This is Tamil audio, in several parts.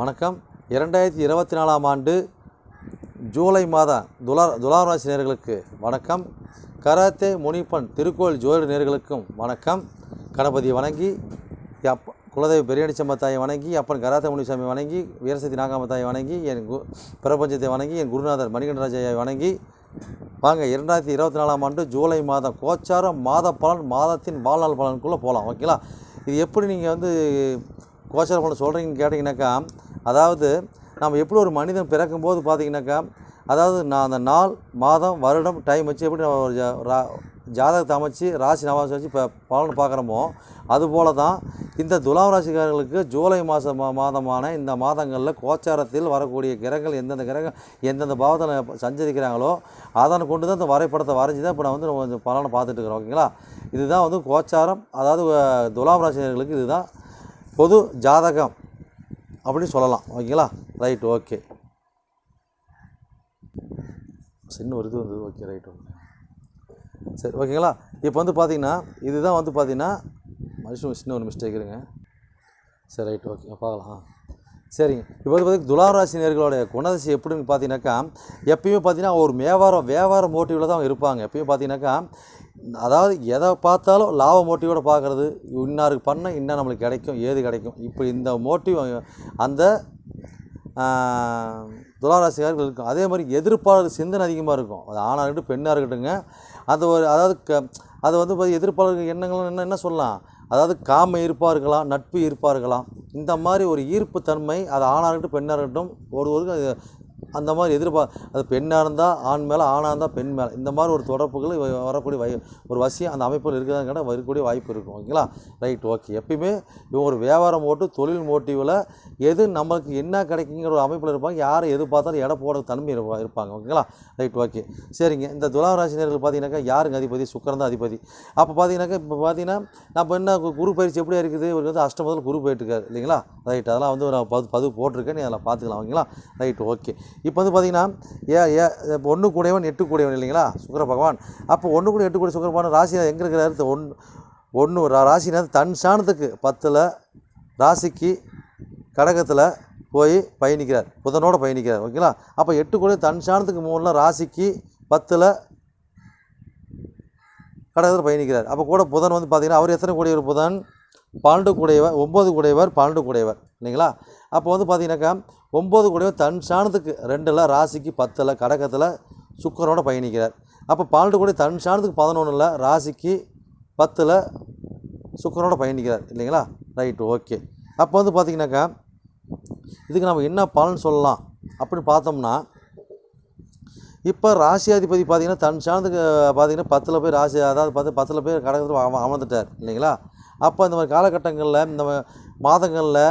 வணக்கம். இரண்டாயிரத்தி இருபத்தி நாலாம் ஆண்டு ஜூலை மாதம் துலா துலாம் ராசி நேர்களுக்கு வணக்கம். கராத்தே முனிப்பன் திருக்கோயில் ஜோதிட நேர்களுக்கும் வணக்கம். கணபதியை வணங்கி அப் குலதெய்வ பெரியாணி சம்பத்தாயை வணங்கி அப்பன் கராத்தே முனிசாமி வணங்கி வீரசக்தி நாகாமத்தாயை வணங்கி என் கு பிரபஞ்சத்தை வணங்கி என் குருநாதர் மணிகண்டராஜையை வணங்கி. வாங்க இரண்டாயிரத்தி இருபத்தி நாலாம் ஆண்டு ஜூலை மாதம் கோச்சார மாத பலன் மாதத்தின் வாழ்நாள் பலனுக்குள்ளே போகலாம் ஓகேங்களா? இது எப்படி நீங்கள் வந்து கோச்சாரம் பண்ண சொல்கிறீங்கன்னு கேட்டிங்கனாக்கா அதாவது நம்ம எப்படி ஒரு மனிதன் பிறக்கும்போது பார்த்தீங்கன்னாக்கா அதாவது நான் அந்த நாள் மாதம் வருடம் டைம் வச்சு எப்படி நம்ம ஒரு ஜா- ரா- ஜாதகத்தை அமைச்சு ராசி நவாசி வச்சு இப்போ பலன் பார்க்குறோமோ அதுபோல தான் இந்த துலாம் ராசிக்காரர்களுக்கு ஜூலை மாத மா மாதமான இந்த மாதங்களில் கோச்சாரத்தில் வரக்கூடிய கிரகங்கள் எந்தெந்த கிரகம் எந்தெந்த பாவத்தில் சஞ்சரிக்கிறாங்களோ அதனை கொண்டு தான் இந்த வரைபடத்தை வரைஞ்சி தான் இப்போ நான் வந்து நம்ம பலனை பார்த்துட்டு இருக்கிறோம் ஓகேங்களா? இதுதான் வந்து கோச்சாரம் அதாவது துலாம் ராசினர்களுக்கு இதுதான் பொது ஜாதகம் அப்படின்னு சொல்லலாம். ஓகேங்களா? ரைட் ஓகே சின்ன ஒரு இது வந்தது ஓகே ரைட் ஓகே சரி ஓகேங்களா? இப்போ வந்து பார்த்தீங்கன்னா இதுதான் வந்து பார்த்தீங்கன்னா மனுஷன் சின்ன ஒரு மிஸ்டேக் இருங்க. சரி ரைட் ஓகே பார்க்கலாம் சரிங்க. இப்போ வந்து பார்த்தீங்கன்னா துலாராசி நேர்களுடைய குணதிசை எப்படின்னு பார்த்தீங்கன்னாக்கா எப்பயுமே பார்த்தீங்கன்னா ஒரு வியாபாரம் வியாபார மோட்டிவில் தான் அவங்க இருப்பாங்க. எப்பயும் பார்த்தீங்கன்னாக்கா அதாவது எதை பார்த்தாலும் லாப மோட்டிவோட பார்க்குறது இன்னாருக்கு பண்ண இன்னும் நம்மளுக்கு கிடைக்கும் ஏது கிடைக்கும். இப்போ இந்த மோட்டிவ் அந்த துளாராசிக்காரர்கள் இருக்கும். அதே மாதிரி எதிர்ப்பாளர் சிந்தனை அதிகமாக இருக்கும். அது ஆணாக இருக்கட்டும் பெண்ணாக இருக்கட்டுங்க அந்த ஒரு அதாவது க அது வந்து எதிர்ப்பாளர்கள் எண்ணங்கள் என்ன என்ன சொல்லலாம்? அதாவது காம ஈர்ப்பாக இருக்கலாம் நட்பு ஈர்ப்பாக இருக்கலாம் இந்த மாதிரி ஒரு ஈர்ப்பு தன்மை அது ஆணாக இருக்கட்டும் பெண்ணாக இருக்கட்டும் ஒருவருக்கு அது அந்த மாதிரி எதிர்பார் அது பெண்ணாக இருந்தால் ஆண் மேலே ஆணாக இருந்தால் பெண் மேலே. இந்த மாதிரி ஒரு தொடர்புகள் வரக்கூடிய வய ஒரு வசியம் அந்த அமைப்பில் இருக்கிறதா கேட்டால் வரக்கூடிய வாய்ப்பு இருக்கும். ஓகேங்களா? Right okay. எப்பயுமே இவங்க ஒரு வியாபாரம் ஓட்டு தொழில் மோட்டிவில் எது நம்மளுக்கு என்ன கிடைக்குங்கிற ஒரு அமைப்பில் இருப்பாங்க. யாரை எது பார்த்தாலும் எடை போட தன்மை இருப்பா இருப்பாங்க. ஓகேங்களா? Right okay. சரிங்க. இந்த துலாம் ராசினியர்கள் பார்த்தீங்கன்னாக்கா யாருங்க அதிபதி? சுக்கரன் தான் அதிபதி. அப்போ பார்த்தீங்கன்னாக்கா இப்போ பார்த்தீங்கன்னா நம்ம என்ன குரு பயிற்சி எப்படி இருக்குது? இவருக்கு வந்து அஷ்டமத்தில் குரு போயிட்டுருக்காரு. இல்லைங்களா? ரைட். அதெல்லாம் வந்து நான் பது பதிவு போட்டிருக்கேன். நீ அதில் பார்த்துக்கலாம். ஓகேங்களா? Right okay. இப்போ வந்து பார்த்தீங்கன்னா ஏ ஏ ஒன்று கூடையவன் எட்டு கூடையவன் இல்லைங்களா? சுக்கர பகவான். அப்போ ஒன்று கூட எட்டு கூட சுக்கர பகவான் ராசி எங்கே இருக்கிறாரு? ஒன்று ஒன்று ராசினா தன் சாணத்துக்கு பத்தில் ராசிக்கு கடகத்தில் போய் பயணிக்கிறார். புதனோடு பயணிக்கிறார் ஓகேங்களா? அப்போ எட்டு கூட தன் சாணத்துக்கு மூணில் ராசிக்கு பத்தில் கடகத்தில் பயணிக்கிறார். அப்போ கூட புதன் வந்து பார்த்தீங்கன்னா அவர் எத்தனை கூடியவர் புதன்? பன்னெண்டு கூடையவர் ஒம்பது கூடையவர் பன்னெண்டு கூடையவர் இல்லைங்களா? அப்போ வந்து பார்த்தீங்கன்னாக்கா ஒம்பது கூடையவர் தன் சாணத்துக்கு ரெண்டில் ராசிக்கு பத்தில் கடகத்தில் சுக்கரோட பயணிக்கிறார். அப்போ பன்னெண்டு கூட தன் சாணத்துக்கு பதினொன்றில் ராசிக்கு பத்தில் சுக்கரோட பயணிக்கிறார். இல்லைங்களா? ரைட் ஓகே அப்போ வந்து பார்த்தீங்கன்னாக்கா இதுக்கு நம்ம என்ன பலன் சொல்லலாம் அப்படின்னு பார்த்தோம்னா இப்போ ராசியாதிபதி பார்த்தீங்கன்னா தன் சாணத்துக்கு பார்த்தீங்கன்னா பத்தில் போய் ராசி அதாவது பார்த்து பத்தில் போய் கடகத்தில் அமர்ந்துட்டார் இல்லைங்களா? அப்போ இந்த மாதிரி காலகட்டங்களில் இந்த மாதங்களில்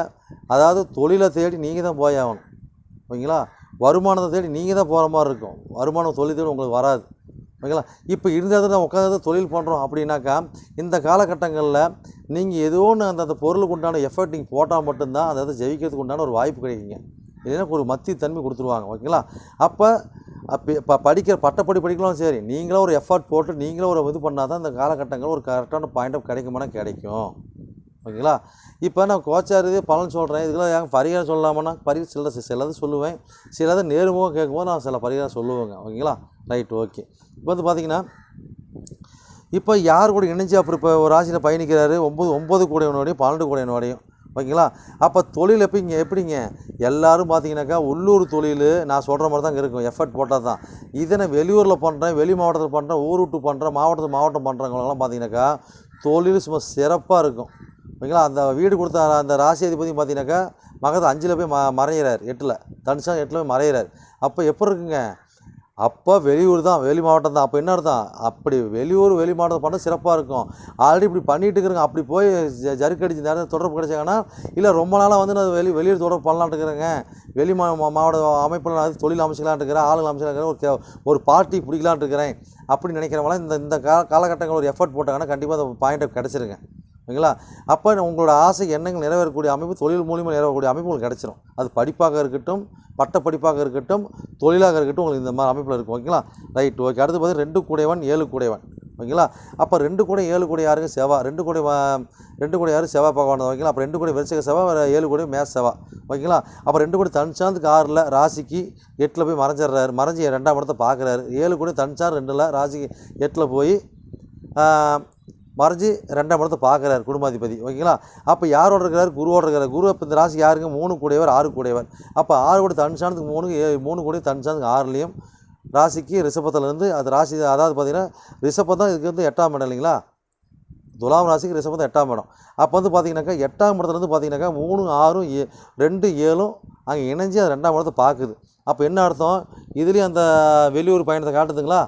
அதாவது தொழிலை தேடி நீங்கள் தான் போய் ஆகணும். ஓகேங்களா? வருமானத்தை தேடி நீங்கள் தான் போகிற மாதிரி இருக்கும். வருமானம் தொழில் தேடி உங்களுக்கு வராது. ஓகேங்களா? இப்போ இருந்த இடத்துல உட்காந்து தொழில் பண்ணுறோம் அப்படின்னாக்கா இந்த காலகட்டங்களில் நீங்கள் ஏதோ ஒன்று அந்த அந்த பொருளுக்கு உண்டான எஃபர்ட் நீங்கள் போட்டால் மட்டும்தான் அந்த இதை ஜெயிக்கிறதுக்கு உண்டான ஒரு வாய்ப்பு கிடைக்குங்க. இல்லைன்னா ஒரு மத்திய தன்மை கொடுத்துருவாங்க. ஓகேங்களா? அப்போ அப்போ இப்போ படிக்கிற பட்டப்படி படிக்கலாம் சரி நீங்களும் ஒரு எஃபர்ட் போட்டு நீங்களும் ஒரு இது பண்ணால் தான் இந்த காலகட்டங்கள் ஒரு கரெக்டான பாயிண்ட் ஆஃப் கிடைக்குமானா கிடைக்கும். ஓகேங்களா? இப்போ நான் கோச்சார் இது பலன் சொல்கிறேன் இதுக்கெல்லாம் ஏன் பரிகாரம் சொல்லலாமான்னா பரி சில சிலது சொல்லுவேன். சிலது நேர்முகம் கேட்கும்போது நான் சில பரிகாரம் சொல்லுவேங்க. ஓகேங்களா? Right okay. இப்போ வந்து பார்த்தீங்கன்னா இப்போ யார் கூட இணைஞ்சு அப்புறம் இப்போ ஒரு ராசியில் பயணிக்கிறாரு? ஒம்பது ஒம்பது கூடையவனோடையும் பன்னெண்டு கூடையவனோடையும் ஓகேங்களா? அப்போ தொழில் எப்படிங்க எப்படிங்க? எல்லாரும் பார்த்தீங்கன்னாக்கா உள்ளூர் தொழில் நான் சொல்கிற மாதிரி தான் இருக்கும். எஃபர்ட் போட்டால் தான். இதை நான் வெளியூரில் பண்ணுறேன் வெளி மாவட்டத்தில் பண்ணுறேன் ஊர் விட்டு பண்ணுறேன் மாவட்டத்தில் மாவட்டம் பண்ணுறவங்களெல்லாம் பார்த்தீங்கன்னாக்கா தொழில் சும்மா சிறப்பாக இருக்கும். ஓகேங்களா? அந்த வீடு கொடுத்த அந்த ராசி அதிபதியும் பார்த்தீங்கன்னாக்கா மகத அஞ்சில் போய் ம மறையிறார். எட்டில். தனுஷா எட்டில் போய் மறையிறார். அப்போ எப்போ இருக்குங்க? அப்போ வெளியூர் தான். வெளி மாவட்டம் தான். அப்போ என்ன அர்த்தம்? அப்படி வெளியூர் வெளி மாவட்டம் பண்ண சிறப்பாக இருக்கும். ஆல்ரெடி இப்படி பண்ணிட்டு இருக்கிறேங்க அப்படி போய் ஜ- ஜருக்கடிச்சு நேரத்தில் தொடர்பு கிடைச்சாங்கன்னா இல்லை ரொம்ப நாளாக வந்து நான் வெளி வெளியூர் தொடர்பு பண்ணலான்ட்டு இருக்கிறேங்க. வெளி மா மாவட்ட அமைப்பில் நான் தொழில் அமைச்சிக்கலான்ட்டு இருக்கிறேன். ஆளுங்க அமைச்சிக்கலாம் ஒரு ஒரு பார்ட்டி பிடிக்கலான்ட்டு இருக்கிறேன். அப்படின்னு நினைக்கிறவங்களாம் இந்த இந்த கா காலகட்டங்கள் ஒரு எஃபர்ட் போட்டாங்கன்னா கண்டிப்பாக அந்த பாயிண்ட் கிடச்சிருங்க. ஓகேங்களா? அப்போ உங்களோட ஆசை எண்ணங்கள் நிறைவேறக்கூடிய அமைப்பு தொழில் மூலியமாக நிறைவேறக்கூடிய அமைப்பு உங்களுக்கு கிடச்சிரும். அது படிப்பாக இருக்கட்டும் பட்ட படிப்பாக இருக்கட்டும் தொழிலாக இருக்கட்டும் உங்களுக்கு இந்த மாதிரி அமைப்பில் இருக்கும். ஓகேங்களா? ரைட் ஓகே அடுத்து பார்த்தீங்கன்னா ரெண்டு கூடையவன் ஏழு கூடையவன் ஓகேங்களா? அப்போ ரெண்டு கூட ஏழு கூட யாருங்க செவா ரெண்டு கூட ரெண்டு கூட யாரும் செவ்வாய் பகவான் ஓகேங்களா? அப்போ ரெண்டு கூட விருச்சிக செவா ஏழு கூட மேஸ் செவா ஓகேங்களா? அப்போ ரெண்டு கூட தன்சாந்துக்கு ஆறில் ராசிக்கு எட்டில் போய் மறைஞ்சிடுறாரு. மறைஞ்சி ரெண்டாம் இடத்தை பார்க்குறாரு. ஏழு கூட தனிச்சார் ரெண்டில் ராசிக்கு எட்டில் போய் மறைஞ்சு ரெண்டாம் இடத்தை பார்க்குறாரு குடும்பாதிபதி. ஓகேங்களா? அப்போ யாரோட இருக்கிறார்? குருவோட இருக்கிறார். குரு அப்போ இந்த ராசி யாருங்க? மூணு கூடையவர் ஆறு கூடையவர். அப்போ ஆறு கூட தன்சானத்துக்கு மூணு ஏ மூணு கூட தன்சானத்துக்கு ஆறுலேயும் ராசிக்கு ரிஷபத்துலேருந்து அது ராசி அதாவது பார்த்தீங்கன்னா ரிஷபம் தான் இதுக்கு வந்து எட்டாம் இடம் இல்லைங்களா? துலாம் ராசிக்கு ரிஷபம் தான் எட்டாம் இடம். அப்போ வந்து பார்த்தீங்கன்னாக்கா எட்டாம் இடத்துலேருந்து பார்த்தீங்கன்னாக்கா மூணு ஆறும் ஏ ரெண்டு ஏழும் அங்கே இணைஞ்சு அது ரெண்டாம் இடத்தை பார்க்குது. அப்போ என்ன அர்த்தம்? இதுலேயும் அந்த வெளியூர் பயணத்தை காட்டுதுங்களா?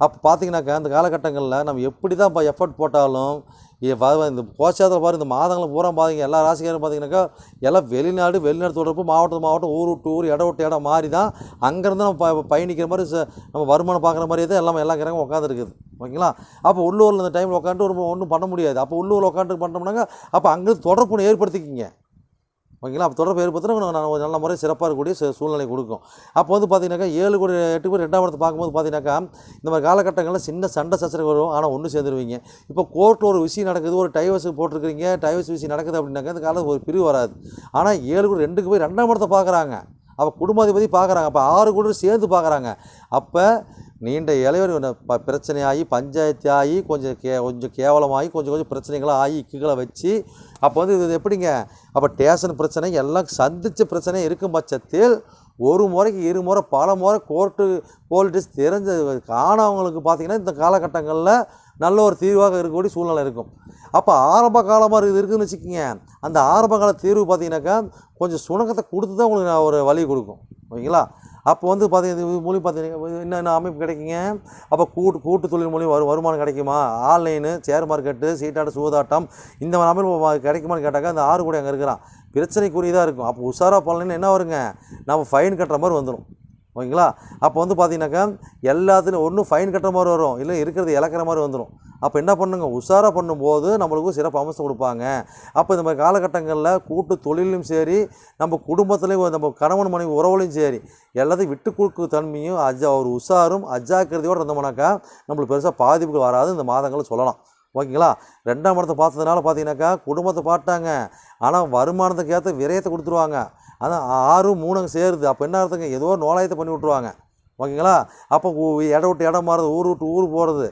அப்போ பார்த்தீங்கன்னாக்கா அந்த காலகட்டங்களில் நம்ம எப்படி தான் இப்போ எஃபர்ட் போட்டாலும் இந்த கோச்சாரத்தில் பாரு இந்த மாதங்களை பூரா பார்த்தீங்க எல்லா ராசிக்காரும் பார்த்தீங்கன்னாக்கா எல்லாம் வெளிநாடு வெளிநாடு தொடர்பு மாவட்டம் மாவட்டம் ஊர் விட்டு ஊர் இடம் விட்டு இடம் மாறி தான் அங்கேருந்து நம்ம ப பயணிக்கிற மாதிரி ச- நம்ம வருமானம் பார்க்குற மாதிரி தான் எல்லாமே எல்லா கிரகம் உட்காந்துருக்குது ஓகேங்களா? அப்போ உள்ளூரில் இந்த டைமில் உட்காந்துட்டு ஒரு ஒன்றும் பண்ண முடியாது. அப்போ உள்ளூரில் உட்காந்துட்டு பண்ணோம்னாங்க அப்போ அங்கேருந்து தொடர்பு ஏற்படுத்திக்கிங்க. ஓகேங்களா? அப்போ தொடர்பு ஏற்படுத்தினா நான் நல்ல முறை சிறப்பாக இருக்கக்கூடிய சூழ்நிலை கொடுக்கும். அப்போ வந்து பார்த்தீங்கன்னாக்கா ஏழு கோடி எட்டு கோடி ரெண்டாம் இடத்தை பார்க்கும்போது பார்த்தீங்கன்னாக்கா இந்த மாதிரி காலகட்டங்களில் சின்ன சண்டை சச்சரவு வரும். ஆனால் ஒன்று சேர்ந்துருவீங்க. இப்போ கோர்ட்டில் ஒரு விஷயம் நடக்குது ஒரு டைவர்ஸ் போட்டிருக்கிறீங்க டைவர்ஸ் விஷயம் நடக்குது அப்படின்னாக்கா இந்த காலத்தில் ஒரு பிரிவு வராது. ஆனால் ஏழு கோடி ரெண்டுக்கு போய் ரெண்டாம் இடத்தை பார்க்குறாங்க. அப்போ குடும்பாதிபதி பார்க்குறாங்க. அப்போ ஆறு கூட சேர்ந்து பார்க்குறாங்க. அப்போ நீண்ட இளையவர் பிரச்சனையாகி பஞ்சாயத்து ஆகி கொஞ்சம் கே கொஞ்சம் கேவலமாகி கொஞ்சம் கொஞ்சம் பிரச்சனைகளாக ஆகி இக்குகளை வச்சு அப்போ வந்து இது எப்படிங்க? அப்போ டேஷன் பிரச்சனை எல்லாம் சந்தித்த பிரச்சனை இருக்கும் பட்சத்தில் ஒரு முறைக்கு இரு முறை பல முறை கோர்ட்டு போலீஸ் தெரிஞ்ச காணவங்களுக்கு பார்த்திங்கன்னா இந்த காலகட்டங்களில் நல்ல ஒரு தீர்வாக இருக்கக்கூடிய சூழ்நிலை இருக்கும். அப்போ ஆரம்ப காலமாக இது இருக்குதுன்னு வச்சுக்கோங்க. அந்த ஆரம்ப கால தீர்வு பார்த்தீங்கன்னாக்கா கொஞ்சம் சுணக்கத்தை கொடுத்து தான் உங்களுக்கு நான் ஒரு வழி கொடுக்கும். ஓகேங்களா? அப்போ வந்து பார்த்தீங்கன்னா இது மூலியம் பார்த்தீங்கன்னா என்னென்ன அமைப்பு கிடைக்குங்க? அப்போ கூட்டு கூட்டு தொழில் மூலியம் வரு வருமானம் கிடைக்குமா? ஆன்லைனு ஷேர் மார்க்கெட்டு சீட்டாட்டம் சூதாட்டம் இந்த மாதிரி அமைப்பு கிடைக்குமான்னு கேட்டாக்கா அந்த ஆறு கூட அங்கே இருக்கிறான். பிரச்சனைக்குரியதாக இருக்கும். அப்போ உஷாராக பண்ணலன்னு என்ன வருங்க? நம்ம ஃபைன் கட்டுற மாதிரி வந்துடும் ஓகேங்களா? அப்போ வந்து பார்த்தீங்கன்னாக்கா எல்லாத்துலையும் ஒன்றும் ஃபைன் கட்டுற மாதிரி வரும். இல்லை இருக்கிறது இழக்கிற மாதிரி வந்துடும் அப்போ என்ன பண்ணுங்க? உஷாராக பண்ணும்போது நம்மளுக்கும் சிறப்பு அம்சம் கொடுப்பாங்க. அப்போ இந்த மாதிரி காலகட்டங்களில் கூட்டு தொழிலும் சரி நம்ம குடும்பத்துலேயும் நம்ம கணவன் மனைவி உறவுலையும் சரி எல்லாத்தையும் விட்டு கொடுக்கு தன்மையும் அஜா ஒரு உஷாரும் அஜாக்கிரதையோடு இருந்தோம்னாக்கா நம்மளுக்கு பெருசாக பாதிப்புகள் வராது. இந்த மாதங்களை சொல்லலாம். ஓகேங்களா? ரெண்டாம் இடத்தை பார்த்ததுனால பார்த்தீங்கன்னாக்கா குடும்பத்தை பார்த்தாங்க. ஆனால் வருமானத்துக்கு ஏற்ற விரயத்தை கொடுத்துருவாங்க. ஆனால் ஆறும் மூணு சேருது. அப்போ என்ன அர்த்தங்க? ஏதோ நோலாயத்தை பண்ணி விட்ருவாங்க ஓகேங்களா? அப்போ இடம் விட்டு இடம் மாறுறது ஊர் விட்டு ஊர் போகிறது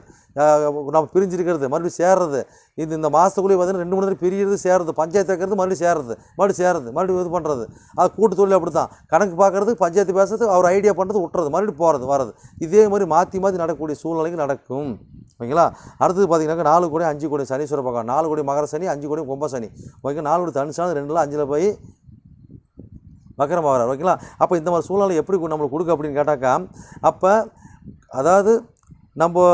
நம்ம பிரிஞ்சிருக்கிறது மறுபடியும் சேர்றது. இது இந்த மாதத்துக்குள்ளேயே பார்த்தீங்கன்னா ரெண்டு மூணு தடவை பிரியிறது சேர்றது. பஞ்சாயத்து வைக்கிறது மறுபடியும் சேர்றது. மறுபடியும் சேர்றது. மறுபடியும் இது பண்ணுறது அது கூட்டு தொழில் அப்படி தான் கணக்கு பார்க்கறது பஞ்சாயத்து பேசுறது அவர் ஐடியா பண்ணுறது விட்டுறது மறுபடியும் போகிறது வர்றது. இதே மாதிரி மாற்றி மாற்றி நடக்கக்கூடிய சூழ்நிலைக்கு நடக்கும். ஓகேங்களா? அடுத்தது பார்த்தீங்கன்னாக்கா நாலு கோடி அஞ்சு கோடி சனீஸ்வர பக்கம் நாலு கோடி மகர சனி அஞ்சு கோடி கும்ப சனி. ஓகே நாலு கோடி தனுசான ரெண்டில் அஞ்சில் போய் வக்கரமாக ஓகேங்களா? அப்போ இந்த மாதிரி சூழ்நிலை எப்படி நம்மளுக்கு கொடுக்கு அப்படின்னு கேட்டாக்கா அப்போ அதாவது நம்ம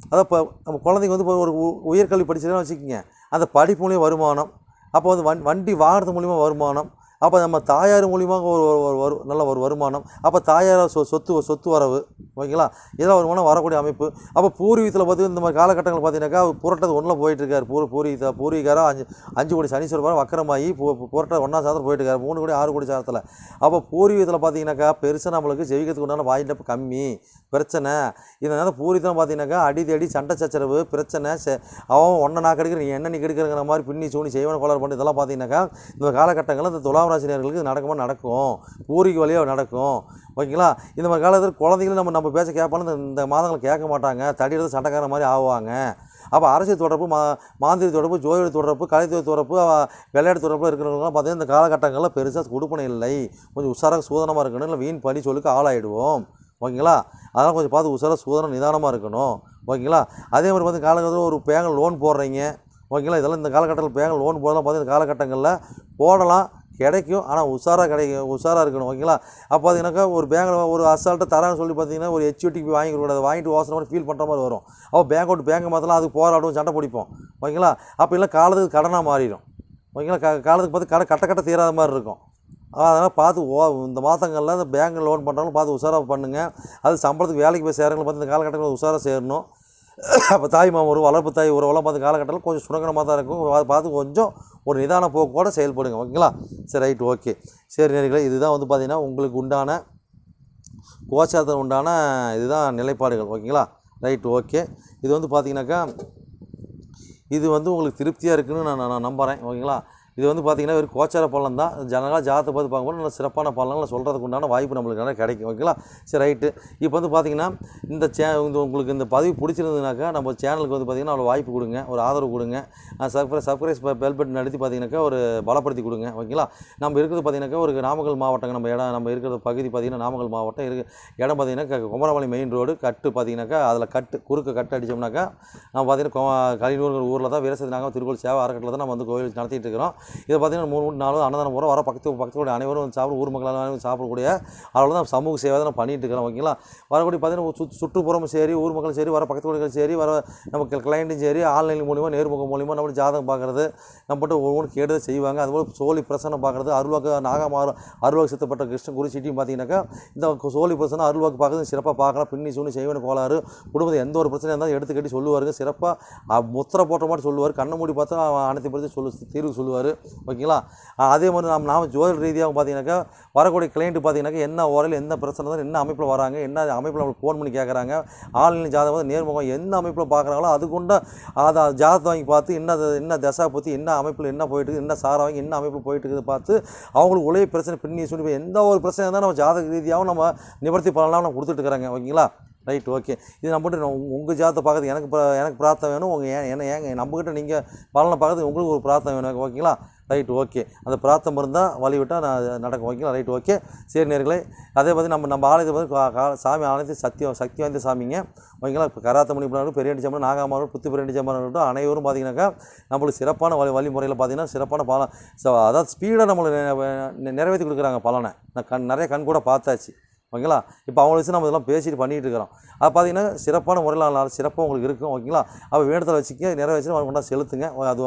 அதான் இப்போ நம்ம குழந்தைங்க வந்து இப்போ ஒரு உ- உயர்கல்வி படிச்சதுன்னா வச்சுக்கோங்க. அந்த படிப்பு மூலியம் வருமானம் அப்போ வந்து வண் வண்டி வாங்குறது மூலிமா வருமானம் அப்போ நம்ம தாயார் மூலியமாக ஒரு ஒரு- ஒரு நல்ல ஒரு வருமானம். அப்போ தாயார் சொ சொத்து சொத்து வரவு ஓகேங்களா? இதெல்லாம் வருமானம் வரக்கூடிய அமைப்பு. அப்போ பூர்வீகத்தில் பார்த்து இந்த மாதிரி காலகட்டங்கள் பார்த்தீங்கன்னாக்கா புரட்டது ஒன்றில் போயிட்டுருக்காரு. பூர் பூர்வீகத்தை பூர்வீகாராக அஞ்சு அஞ்சு கோடி சனீஸ்வரர் வக்கரமாகி பூ புரட்டது ஒன்றா சாதத்தில் போயிட்டுருக்காரு. மூணு கோடி ஆறு கோடி சாதத்தில். அப்போ பூர்வீகத்தில் பார்த்தீங்கன்னாக்கா பெருசாக நம்மளுக்கு ஜெயிக்கிறதுக்கு உண்டான வாய்ப்பு கம்மி. பிரச்சனை. இதனால் பூர்வீகத்தில் பார்த்தீங்கன்னாக்கா அடி சண்டை சச்சரவு பிரச்சனை செ- அவன் ஒன்றை நான் கெடுக்கிற நீ என்ன நீ கெடுக்கிறங்கிற மாதிரி பின்னி சூனி செய்வன கோளாறு பண்ணி இதெல்லாம் பார்த்தீங்கன்னாக்கா இந்த காலகட்டங்களில் இந்த துலா ராசினியர்களுக்கு இது நடக்குமா? நடக்கும். ஊருக்கு வழியாக நடக்கும். ஓகேங்களா? இந்த மாதிரி காலத்தில் குழந்தைங்களும் நம்ம நம்ம பேச்ச கேட்பாலும் இந்த- மாதங்களை கேட்க மாட்டாங்க. தடியது சண்டைக்கார மாதிரி ஆவாங்க. அப்போ அரசியல் தொடர்பு மா மாந்திரி தொடர்பு ஜோதிட தொடர்பு கலைத்துறை தொடர்பு விளையாட்டு தொடர்பு இருக்கிறவங்களாம் பார்த்தீங்கன்னா இந்த காலகட்டங்களில் பெருசாக கொடுப்பனை இல்லை. கொஞ்சம் உஷாராக சூதனமாக இருக்கணும். இல்லை வீண் பழி சொல்லுக்கு ஆளாயிடுவோம். ஓகேங்களா? அதெல்லாம் கொஞ்சம் பார்த்து உஷாராக சூதனம் நிதானமாக இருக்கணும். ஓகேங்களா? அதே மாதிரி பார்த்து காலகட்டத்தில் ஒரு பேங்க் லோன் போடுறீங்க. ஓகேங்களா? இதெல்லாம் இந்த காலகட்டத்தில் பேங்க் லோன் போடலாம் பார்த்து இந்த காலகட்டங்களில் போடலாம். கிடைக்கும். ஆனால் உஷாராக கிடைக்கும் உஷாராக இருக்கணும். ஓகேங்களா? அப்போ பார்த்தீங்கன்னாக்கா ஒரு பேங்கில் ஒரு அசால்ட்டாக தரான்னு சொல்லி பார்த்தீங்கன்னா ஒரு ஹெச்ஓடிக்கு போய் வாங்கிக்க கூடாது வாங்கிட்டு ஓசனை ஃபீல் பண்ணுற மாதிரி வரும். அப்போ பேங்க் அவுட் பேங்க் மாற்றலாம் அதுக்கு போராடும் சண்டை பிடிப்போம். ஓகேங்களா? அப்போ இல்லை காலத்துக்கு கடனாக மாறிடும். ஓகேங்களா? க காலத்துக்கு பார்த்து கடை கட்ட கட்ட தீராத மாதிரி இருக்கும். அதனால் பார்த்து ஓ இந்த மாதங்களில் இந்த பேங்க் லோன் பண்ணுறவங்களும் பார்த்து உஷாராக பண்ணுங்கள் அது சம்பளத்துக்கு வேலைக்கு போய் சேரங்களும் பார்த்து இந்த காலகட்டங்களில் உஷாராக சேரணும். அப்போ தாய் மாமன் ஒரு வளர்ப்பு தாய் உறவெல்லாம் பார்த்து காலகட்டத்தில் கொஞ்சம் சுணக்கணமாக தான் இருக்கும். அதை பார்த்து கொஞ்சம் ஒரு நிதான போக்கோட செயல்படுங்க. ஓகேங்களா? சரி ரைட் ஓகே. சரி நேர்களை இதுதான் வந்து பார்த்திங்கன்னா உங்களுக்கு உண்டான கோச்சாரத்தில் உண்டான இதுதான் நிலைப்பாடுகள். ஓகேங்களா? Right okay. இது வந்து பார்த்திங்கனாக்கா இது வந்து உங்களுக்கு திருப்தியாக இருக்குன்னு நான் நான் நம்புகிறேன் ஓகேங்களா? இது வந்து பார்த்தீங்கன்னா ஒரு கோச்சார பலன் தான் ஜனங்களாக ஜாதத்தை பார்த்து பார்க்கும்போது நல்ல சிறப்பான பலன்களை சொல்கிறதுக்கு உண்டான வாய்ப்பு நம்மளுக்கு நல்லா கிடைக்கும் ஓகேங்களா? சரி ரைட்டு இப்போ வந்து பார்த்தீங்கன்னா இந்த சே இந்த உங்களுக்கு இந்த பதிவு பிடிச்சிருந்ததுனாக்கா நம்ம சேனலுக்கு வந்து பார்த்தீங்கன்னா அவ்வளோ வாய்ப்பு கொடுங்க ஒரு ஆதரவு கொடுங்க. சப்ஸ்கிரைஸ் சப்ஸ்கிரைஸ் பெல் பட்டன் நடத்தி பார்த்தீங்கன்னாக்கா ஒரு பலப்படுத்தி கொடுங்க ஓகேங்களா? நம்ம இருக்கிறது பார்த்தீங்கன்னாக்கா ஒரு நாமக்கல் மாவட்டம் நம்ம இடம் நம்ம இருக்கிற பகுதி பார்த்திங்கன்னா நாமக்கல் மாவட்டம் இருக்கு இடம் பார்த்தீங்கன்னா குமரவாளி குமரபாளையம் மெயின் ரோடு கட்டு பார்த்தீங்கன்னாக்கா அதில் கட்டு குறுக்க கட்டு அடித்தோம்னாக்கா நம்ம பார்த்திங்கன்னா கொ- கலினூர் ஊரில் தான் வீரசதி நாங்கள் திருக்கோள் சேவை அறக்கட்டில் தான் நம்ம வந்து கோயில் நடத்திட்டு இருக்கிறோம். இதை பார்த்தீங்கன்னா மூணு மூணு நாலு அன்னதானம் போகிறோம் வர பக்கத்து பக்கத்துல அனைவரும் வந்து சாப்பிட ஊர் மக்கள் அனைவரும் சாப்பிடக்கூடிய அளவில் தான் சமூக சேவை தான் பண்ணிகிட்டு பண்ணிட்டு இருக்கிறோம் ஓகேங்களா? வரக்கூடிய பார்த்தீங்கன்னா சுற்று சுற்றுப்புறமும் சரி ஊர் மக்களும் சரி வர பக்கத்து வீடுகளும் சரி வர நமக்கு கிளைண்ட்டும் சரி ஆன்லைன் மூலிமா நேர்முகம் மூலிமா நம்ம ஜாதகம் பார்க்குறது நம்மகிட்ட ஒவ்வொன்று கேட்டு செய்வாங்க. அதுபோல் சோழி பிரசனம் பார்க்குறது அருள்வாக்கு நாகமாறு அருள்வாக்கு சித்தப்பட்ட கிருஷ்ணன் குரு சிட்டியும் பார்த்தீங்கன்னாக்கா இந்த சோழி பிரசனம் அருள்வாக்கு பார்க்குறது சிறப்பாக பார்க்கலாம். பின்னி சூனி செய்வன கோளாறு குடும்பத்தில் எந்த ஒரு பிரச்சனையாக இருந்தாலும் எடுத்து கட்டி சொல்லுவாருங்க சிறப்பாக முத்திரை போட்ட மாதிரி சொல்லுவார் கண்ணை மூடி பார்த்தா அனைத்து பற்றி சொல்லு தீர்வு சொல்லுவார். ஓகேங்களா? அதே மாதிரி நாம் நாம் ஜோதிட ரீதியாக பார்த்தீங்கன்னாக்கா வரக்கூடிய கிளைண்ட்டு பார்த்தீங்கன்னாக்கா என்ன ஓரையில் என்ன பிரச்சனை தான் என்ன அமைப்பில் வராங்க என்ன அமைப்பில் நம்மளுக்கு ஃபோன் பண்ணி கேட்குறாங்க ஆன்லைன் ஜாதகம் வந்து நேர்முகம் என்ன அமைப்பில் பார்க்குறாங்களோ அதுக்குண்ட அதை ஜாதகத்தை வாங்கி பார்த்து என்ன என்ன தசா பற்றி என்ன அமைப்பில் என்ன போயிட்டு இருக்குது, என்ன சாரா வாங்கி என்ன அமைப்பில் போயிட்டு இருக்குது பார்த்து அவங்களுக்கு உழைய பிரச்சனை பின்னி சொல்லி எந்த ஒரு பிரச்சனை இருந்தால் நம்ம ஜாதக ரீதியாகவும் நம்ம நிவர்த்தி பண்ணலாம் நம்ம கொடுத்துட்டு இருக்கிறாங்க ஓகேங்களா? ரைட் ஓகே இது நம்மகிட்ட உங்கள் ஜாதத்தை பார்க்குறது எனக்கு எனக்கு பிரார்த்தனை வேணும். உங்கள் ஏன் என்ன ஏங்க நம்மக்கிட்ட நீங்கள் பலனை பார்க்குறது உங்களுக்கு ஒரு பிரார்த்தனை வேணும் ஓகேங்களா? ரைட் ஓகே அந்த பிரார்த்தம் இருந்தால் வழி விட்டால் நான் நடக்கும் ஓகேங்களா? ரைட் ஓகே சரி நேர்களே. அதே மாதிரி நம்ம நம்ம ஆலயத்தை பார்த்து கா- கா- சாமி ஆலயத்தை சத்தியம் சக்தி வாய்ந்த சாமிங்க. ஓகேங்களா? இப்போ கராத்த மணி பிள்ளைங்க பெரிய சம்பளம் நாகாமரம் புத்து பெரியண்டி சம்பளம் இருக்கட்டும் அனைவரும் பார்த்தீங்கன்னாக்கா நம்மளுக்கு சிறப்பான வழி வழிமுறையில் பார்த்தீங்கன்னா சிறப்பான பலன். ஸோ அதாவது ஸ்பீடாக நம்மளுக்கு நிறைவேற்றி கொடுக்குறாங்க பலனை. நான் கண் நிறைய கண் கூட பார்த்தாச்சு. ஓகேங்களா? இப்போ அவங்கள வச்சு நம்ம இதெல்லாம் பேசிட்டு பண்ணிகிட்டு இருக்கிறோம். அது பார்த்தீங்கன்னா சிறப்பான முறையில் சிறப்பாக உங்களுக்கு இருக்கும் ஓகேங்களா? அப்போ வேண்டத்தில் வச்சுக்க நிறைவேற்றி அவங்க கொண்டா செலுத்துங்க. அது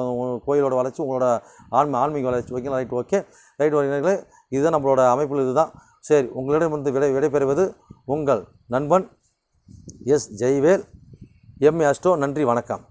கோயிலோட வளர்ச்சி உங்களோட ஆன்ம ஆன்மீக வளர்ச்சி ஓகேங்களா? Right okay. ரைட் ஓகே இதுதான் நம்மளோட அமைப்பில் இதுதான். சரி உங்களிடம் வந்து விடை விடைபெறுவது உங்கள் நண்பன் எஸ். ஜெய்வேல் எம். அஸ்டோ நன்றி வணக்கம்.